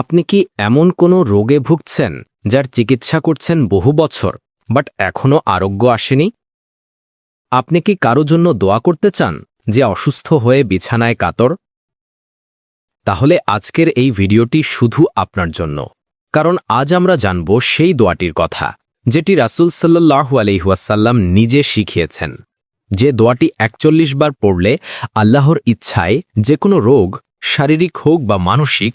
আপনি কি এমন কোনো রোগে ভুগছেন যার চিকিৎসা করছেন বহু বছর, বাট এখনও আরোগ্য আসেনি? আপনি কি কারও জন্য দোয়া করতে চান যে অসুস্থ হয়ে বিছানায় কাতর? তাহলে আজকের এই ভিডিওটি শুধু আপনার জন্য। কারণ আজ আমরা জানব সেই দোয়াটির কথা, যেটি রাসুল সাল্লাহু আলহিহাসাল্লাম নিজে শিখিয়েছেন। যে দোয়াটি একচল্লিশ বার পড়লে আল্লাহর ইচ্ছায় যে কোনো রোগ, শারীরিক হোক বা মানসিক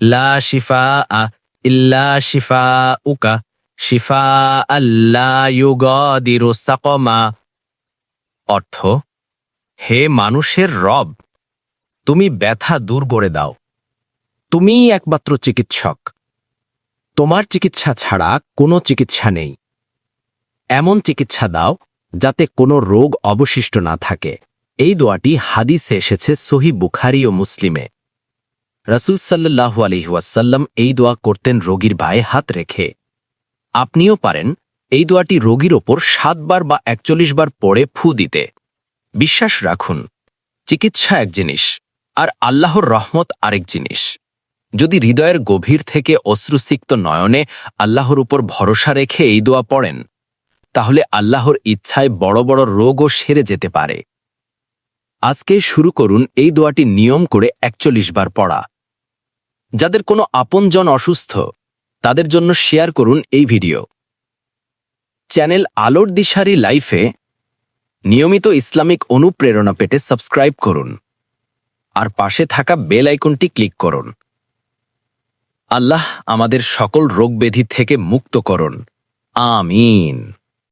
লা শিফাআ ইল্লা শিফাউকা শিফা আল্লা ইউগাদিরু সাকমা। অর্থ, হে মানুষের রব, তুমি ব্যথা দূর করে দাও। তুমিই একমাত্র চিকিৎসক। তোমার চিকিৎসা ছাড়া কোনো চিকিৎসা নেই। এমন চিকিৎসা দাও যাতে কোনো রোগ অবশিষ্ট না থাকে। এই দোয়াটি হাদিসে এসেছে সহি বুখারি ও মুসলিমে। রাসুল সাল্লাহু আলহিহাসাল্লাম এই দোয়া করতেন রোগীর ভায়ে হাত রেখে। আপনিও পারেন এই দোয়াটি রোগীর ওপর সাতবার বা একচল্লিশ বার পড়ে ফু দিতে। বিশ্বাস রাখুন, চিকিৎসা এক জিনিস, আর আল্লাহর রহমত আরেক জিনিস। যদি হৃদয়ের গভীর থেকে অশ্রুসিক্ত নয়নে আল্লাহর উপর ভরসা রেখে এই দোয়া পড়েন, তাহলে আল্লাহর ইচ্ছায় বড় বড় রোগও সেরে যেতে পারে। আজকে শুরু করুন এই দোয়াটি নিয়ম করে একচল্লিশ বার পড়া। যাদের কোনো আপনজন অসুস্থ, তাদের জন্য শেয়ার করুন এই ভিডিও। চ্যানেল আলোর দিশারি লাইফে নিয়মিত ইসলামিক অনুপ্রেরণা পেতে সাবস্ক্রাইব করুন আর পাশে থাকা বেল আইকনটি ক্লিক করুন। আল্লাহ আমাদের সকল রোগব্যাধি থেকে মুক্ত করুন। আমিন।